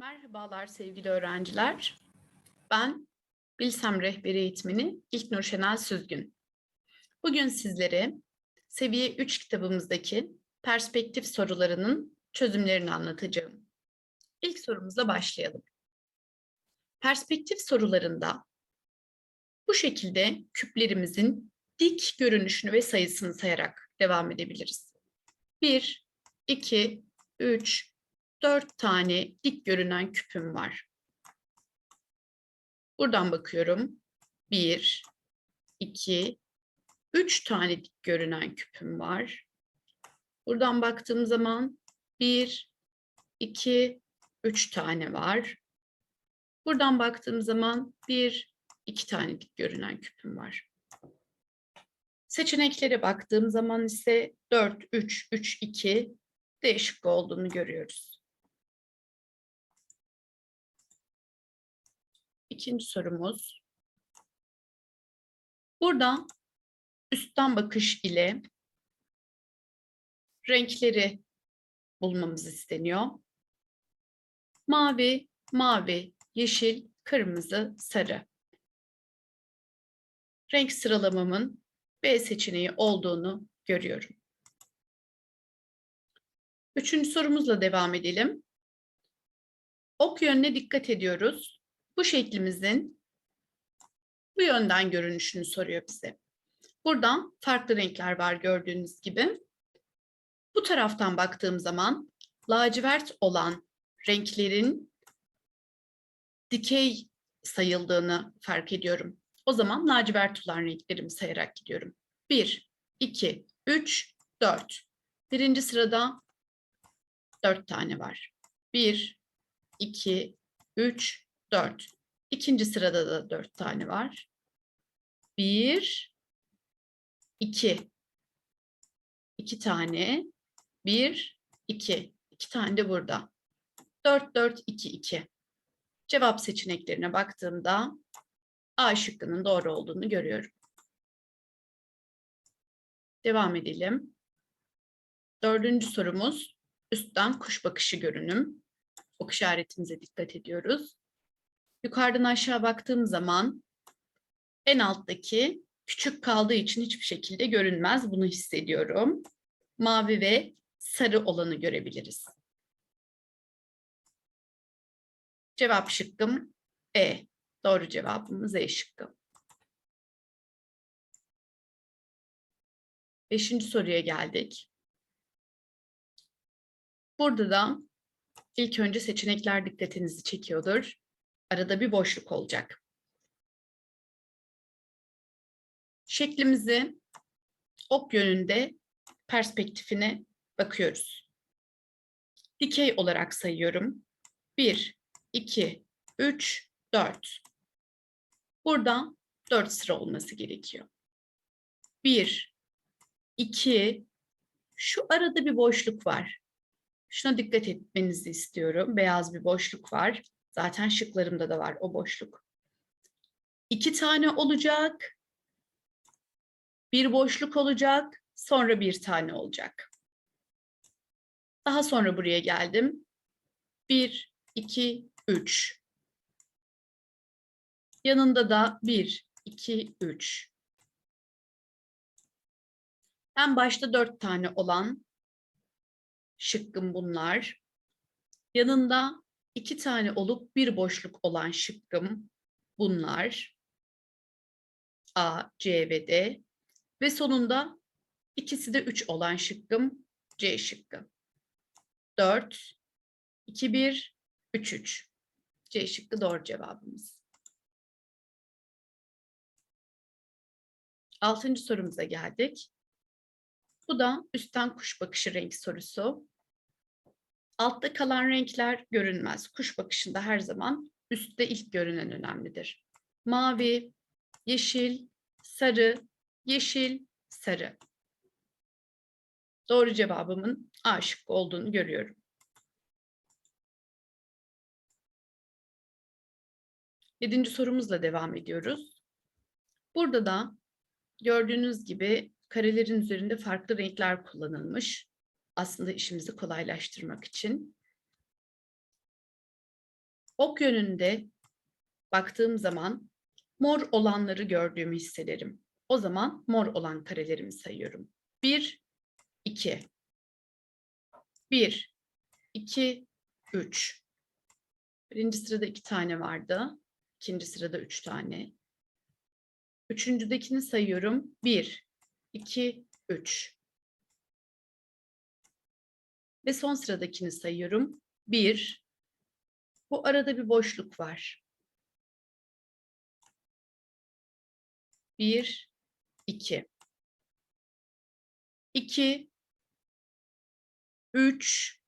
Merhabalar sevgili öğrenciler. Ben Bilsem Rehberi Eğitmeni İlknur Şenel Süzgün. Bugün sizlere seviye 3 kitabımızdaki perspektif sorularının çözümlerini anlatacağım. İlk sorumuzla başlayalım. Perspektif sorularında bu şekilde küplerimizin dik görünüşünü ve sayısını sayarak devam edebiliriz. 1, 2, 3, 4 tane dik görünen küpüm var. Buradan bakıyorum. 1, 2, 3 tane dik görünen küpüm var. Buradan baktığım zaman 1, 2, 3 tane var. Buradan baktığım zaman 1, 2 tane dik görünen küpüm var. Seçeneklere baktığım zaman ise 4, 3, 3, 2 değişik olduğunu görüyoruz. İkinci sorumuz. Burada üstten bakış ile renkleri bulmamız isteniyor. Mavi, mavi, yeşil, kırmızı, sarı. Renk sıralamamın B seçeneği olduğunu görüyorum. Üçüncü sorumuzla devam edelim. Ok yönüne dikkat ediyoruz. Bu şeklimizin bu yönden görünüşünü soruyor bize. Buradan farklı renkler var gördüğünüz gibi. Bu taraftan baktığım zaman lacivert olan renklerin dikey sayıldığını fark ediyorum. O zaman lacivert olan renklerimi sayarak gidiyorum. 1, 2, 3, 4. Birinci sırada 4 tane var. 1, 2, 3, 4. İkinci sırada da 4 tane var. 1, 2. 2 tane. 1, 2. 2 tane de burada. 4, 4, 2, 2. Cevap seçeneklerine baktığımda A şıkkının doğru olduğunu görüyorum. Devam edelim. Dördüncü sorumuz üstten kuş bakışı görünüm. Ok işaretimize dikkat ediyoruz. Yukarıdan aşağı baktığım zaman en alttaki küçük kaldığı için hiçbir şekilde görünmez. Bunu hissediyorum. Mavi ve sarı olanı görebiliriz. Cevap şıkkım E. Doğru cevabımız E şıkkı. Beşinci soruya geldik. Burada da ilk önce seçenekler dikkatinizi çekiyordur. Arada bir boşluk olacak. Şeklimizi ok yönünde perspektifine bakıyoruz. Dikey olarak sayıyorum. 1, 2, 3, 4. Burada 4 sıra olması gerekiyor. 1, 2, şu arada bir boşluk var. Şuna dikkat etmenizi istiyorum. Beyaz bir boşluk var. Zaten şıklarımda da var o boşluk. İki tane olacak. Bir boşluk olacak. Sonra bir tane olacak. Daha sonra buraya geldim. Bir, iki, üç. Yanında da bir, iki, üç. En başta dört tane olan şıkkım bunlar. Yanında iki tane olup bir boşluk olan şıkkım bunlar. A, C ve D. Ve sonunda ikisi de 3 olan şıkkım C şıkkı. 4, 2, 1, 3, 3. C şıkkı doğru cevabımız. Altıncı sorumuza geldik. Bu da üstten kuş bakışı renk sorusu. Altta kalan renkler görünmez. Kuş bakışında her zaman üstte ilk görünen önemlidir. Mavi, yeşil, sarı, yeşil, sarı. Doğru cevabımın A şıkkı olduğunu görüyorum. Yedinci sorumuzla devam ediyoruz. Burada da gördüğünüz gibi karelerin üzerinde farklı renkler kullanılmış. Aslında işimizi kolaylaştırmak için. Ok yönünde baktığım zaman mor olanları gördüğümü hissederim. O zaman mor olan karelerimi sayıyorum. 1, 2. 1, 2, 3. Birinci sırada iki tane vardı. İkinci sırada üç tane. Üçüncüdekini sayıyorum. 1, 2, 3. Ve son sıradakini sayıyorum. 1. Bu arada bir boşluk var. 1, 2. 2, 3,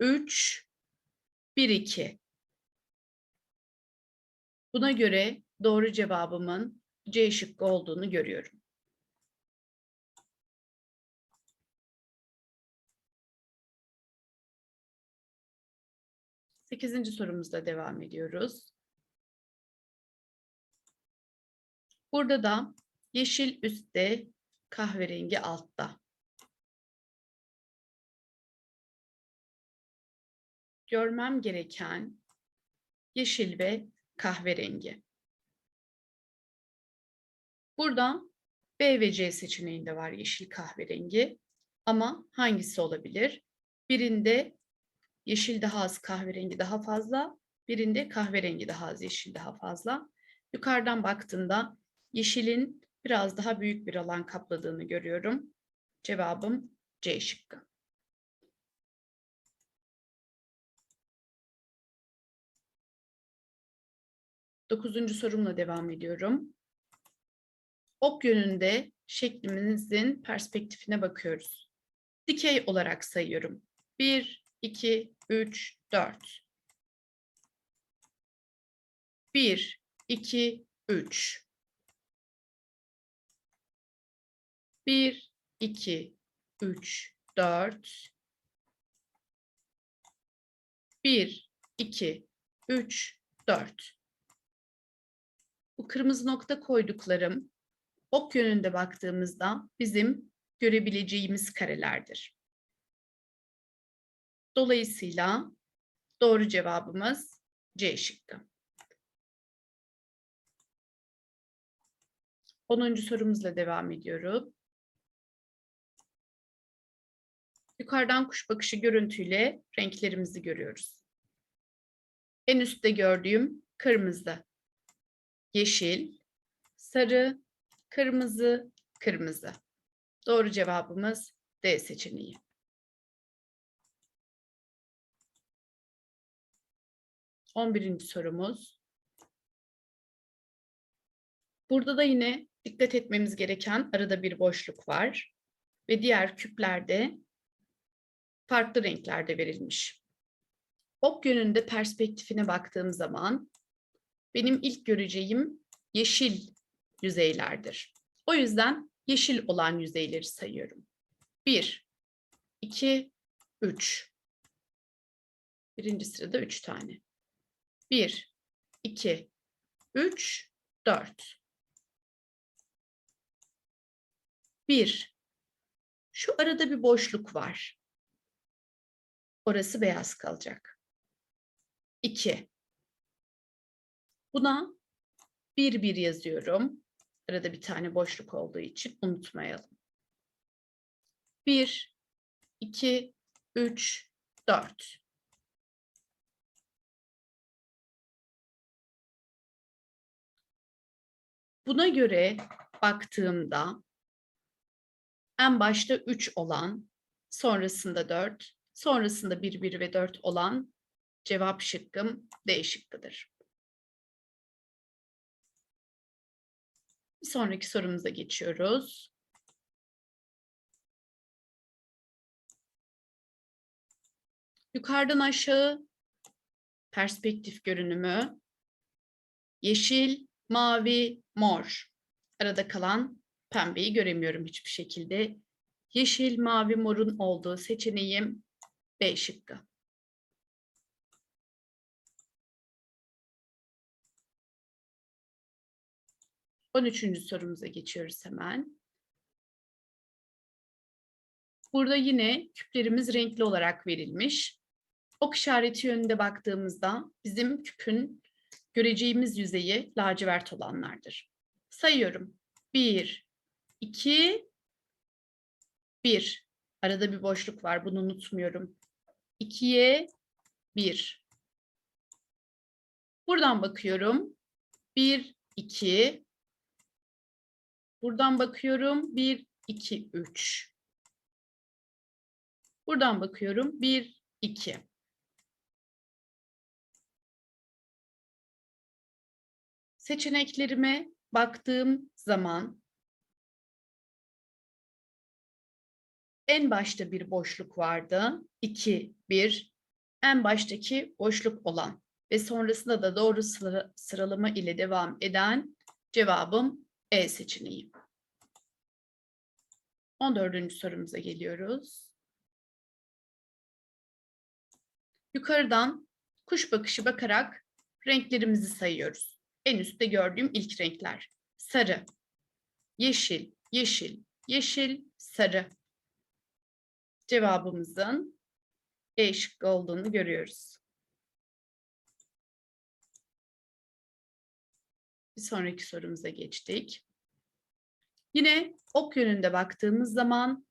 3, 1, 2. Buna göre doğru cevabımın C şıkkı olduğunu görüyorum. Sekizinci sorumuzda devam ediyoruz. Burada da yeşil üstte, kahverengi altta. Görmem gereken yeşil ve kahverengi. Burada B ve C seçeneğinde var yeşil kahverengi. Ama hangisi olabilir? Birinde yeşil daha az, kahverengi daha fazla. Birinde kahverengi daha az, yeşil daha fazla. Yukarıdan baktığımda yeşilin biraz daha büyük bir alan kapladığını görüyorum. Cevabım C şıkkı. Dokuzuncu sorumla devam ediyorum. Ok yönünde şeklimizin perspektifine bakıyoruz. Dikey olarak sayıyorum. 1, 2, 3, 4. 1, 2, 3. 1, 2, 3, 4. 1, 2, 3, 4. Bu kırmızı nokta koyduklarım ok yönünde baktığımızda bizim görebileceğimiz karelerdir. Dolayısıyla doğru cevabımız C şıkkı. 10. sorumuzla devam ediyoruz. Yukarıdan kuş bakışı görüntüyle renklerimizi görüyoruz. En üstte gördüğüm kırmızı, yeşil, sarı, kırmızı, kırmızı. Doğru cevabımız D seçeneği. On birinci sorumuz. Burada da yine dikkat etmemiz gereken arada bir boşluk var. Ve diğer küplerde farklı renklerde verilmiş. Ok yönünde perspektifine baktığım zaman benim ilk göreceğim yeşil yüzeylerdir. O yüzden yeşil olan yüzeyleri sayıyorum. 1, 2, 3. Birinci sırada 3 tane. 1, 2, 3, 4. 1. Şu arada bir boşluk var. Orası beyaz kalacak. 2. Buna 1 1 yazıyorum. Arada bir tane boşluk olduğu için unutmayalım. 1 2 3 4 Buna göre baktığımda en başta 3 olan, sonrasında 4, sonrasında 1, 1 ve 4 olan cevap şıkkım D şıkkıdır. Bir sonraki sorumuza geçiyoruz. Yukarıdan aşağı perspektif görünümü yeşil, mavi, mor. Arada kalan pembeyi göremiyorum hiçbir şekilde. Yeşil, mavi, morun olduğu seçeneğim B şıkkı. 13. sorumuza geçiyoruz hemen. Burada yine küplerimiz renkli olarak verilmiş. ok işareti yönünde baktığımızda bizim küpün göreceğimiz yüzeyi lacivert olanlardır. Sayıyorum. 1, 2, 1. Arada bir boşluk var. Bunu unutmuyorum. 2'ye 1. Buradan bakıyorum. 1, 2. Buradan bakıyorum. 1, 2, 3. Buradan bakıyorum. 1, 2. Seçeneklerime baktığım zaman en başta bir boşluk vardı. 2, 1. En baştaki boşluk olan ve sonrasında da doğru sıra- sıralama ile devam eden cevabım E seçeneği. 14. sorumuza geliyoruz. Yukarıdan kuş bakışı bakarak renklerimizi sayıyoruz. En üstte gördüğüm ilk renkler. Sarı, yeşil, yeşil, yeşil, sarı. Cevabımızın E şıkkı olduğunu görüyoruz. Bir sonraki sorumuza geçtik. Yine ok yönünde baktığımız zaman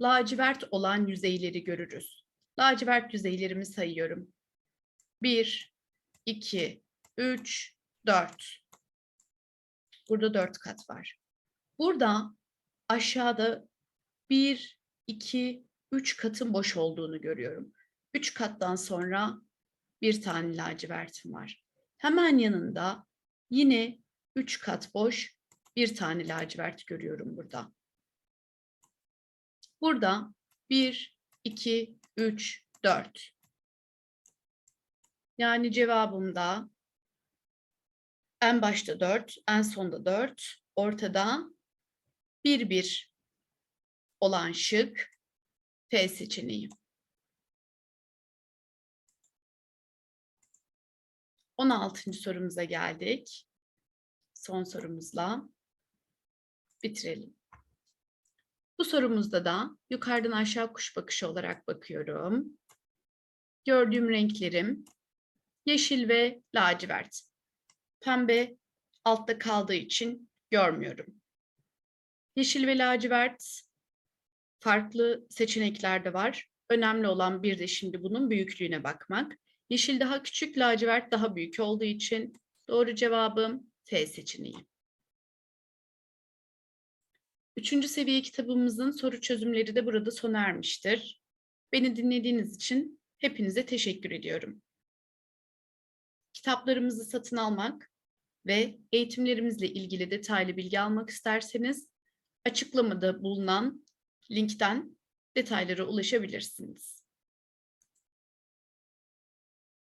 lacivert olan yüzeyleri görürüz. Lacivert yüzeylerimi sayıyorum. 1, 2, 3, 4. Burada 4 kat var. Burada aşağıda 1, 2, 3 katın boş olduğunu görüyorum. 3 kattan sonra bir tane lacivertim var. Hemen yanında yine 3 kat boş bir tane lacivert görüyorum burada. Burada 1, 2, 3, 4. Yani cevabımda en başta 4, en sonda 4, ortada 1, 1 olan şık F seçeneği. 16. sorumuza geldik. Son sorumuzla bitirelim. Bu sorumuzda da yukarıdan aşağı kuş bakışı olarak bakıyorum. Gördüğüm renklerim yeşil ve lacivert. Pembe altta kaldığı için görmüyorum. Yeşil ve lacivert farklı seçenekler de var. Önemli olan bir de şimdi bunun büyüklüğüne bakmak. Yeşil daha küçük, lacivert daha büyük olduğu için doğru cevabım T seçeneği. Üçüncü seviye kitabımızın soru çözümleri de burada sona ermiştir. Beni dinlediğiniz için hepinize teşekkür ediyorum. Kitaplarımızı satın almak ve eğitimlerimizle ilgili detaylı bilgi almak isterseniz açıklamada bulunan linkten detaylara ulaşabilirsiniz.